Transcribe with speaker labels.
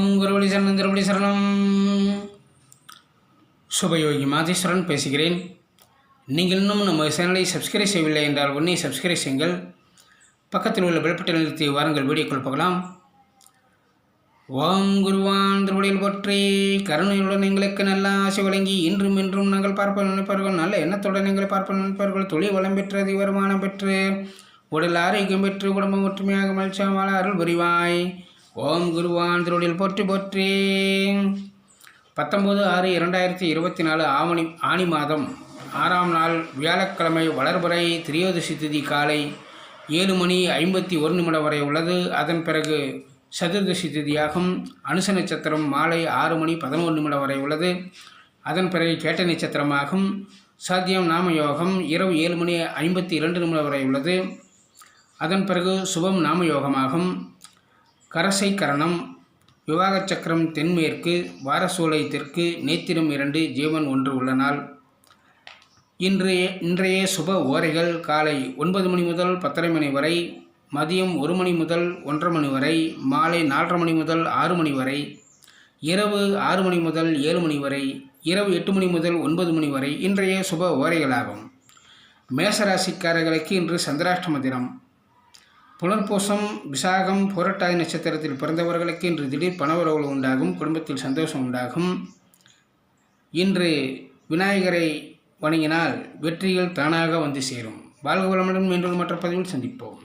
Speaker 1: ஓம் குருவடி சரணம் திருவழி சரணம். சுபயோகி மாதேஸ்வரன் பேசுகிறேன். நீங்கள் இன்னும் நம்ம சேனலை சப்ஸ்கிரைப் செய்யவில்லை என்றால் உடனே சப்ஸ்கிரைப் செய்யுங்கள். பக்கத்தில் உள்ள பெல்பட்டை நிறுத்தி வாருங்கள் வீடியோக்குள் போகலாம். ஓம் குருவான் திருவடியில் போற்றி கருணையுடன் எங்களுக்கு நல்ல ஆசை வழங்கி இன்றும் இன்றும் நாங்கள் பார்ப்ப நினைப்பார்கள் நல்ல எண்ணத்துடன் எங்களை பார்ப்ப நினைப்பார்கள் தொழில் வளம் பெற்றது வருமானம் பெற்று உடல் ஆரோக்கியம் பெற்று குடும்பம் ஒற்றுமையாக மகிழ்ச்சியாக வாழ அருள் புரிவாய். ஓம் குருவான் திருவடியில் போற்றி போற்றி. பத்தொம்போது ஆறு இரண்டாயிரத்தி இருபத்தி நாலு ஆவணி ஆனி மாதம் ஆறாம் நாள் வியாழக்கிழமை வளர்பறை திரியோதசி திதி காலை ஏழு மணி ஐம்பத்தி ஒரு நிமிடம் வரை உள்ளது. அதன் பிறகு சதுர்தசி திதியாகும். அனுச நட்சத்திரம் மாலை ஆறு மணி பதினோரு நிமிடம் வரை உள்ளது. அதன் பிறகு கேட்ட நட்சத்திரமாகும். சாத்தியம் நாம யோகம் இரவு ஏழு மணி ஐம்பத்தி இரண்டு நிமிடம் வரை உள்ளது. அதன் பிறகு சுபம் நாம யோகமாகும் கரசை கரணம் விவாக சக்கரம் தென்மேற்கு வாரசூலை தெற்கு நேத்திரம் இரண்டு ஜீவன் ஒன்று உள்ள நாள் இன்றைய இன்றைய சுப ஓரைகள் காலை ஒன்பது மணி முதல் பத்தரை மணி வரை மதியம் ஒரு மணி முதல் ஒன்றரை மணி வரை மாலை நாலரை மணி முதல் ஆறு மணி வரை இரவு ஆறு மணி முதல் ஏழு மணி வரை இரவு எட்டு மணி முதல் ஒன்பது மணி வரை இன்றைய சுப ஓரைகளாகும். மேசராசிக்காரர்களுக்கு இன்று சந்திராஷ்டம தினம். புனர்பூசம் விசாகம் புரட்டாதி நட்சத்திரத்தில் பிறந்தவர்களுக்கு இன்று திடீர் பணவரவுகள் உண்டாகும் குடும்பத்தில் சந்தோஷம் உண்டாகும். இன்று விநாயகரை வணங்கினால் வெற்றிகள் தானாக வந்து சேரும். வாழ்க வளமுடன் மீண்டும் மற்ற பதிவில் சந்திப்போம்.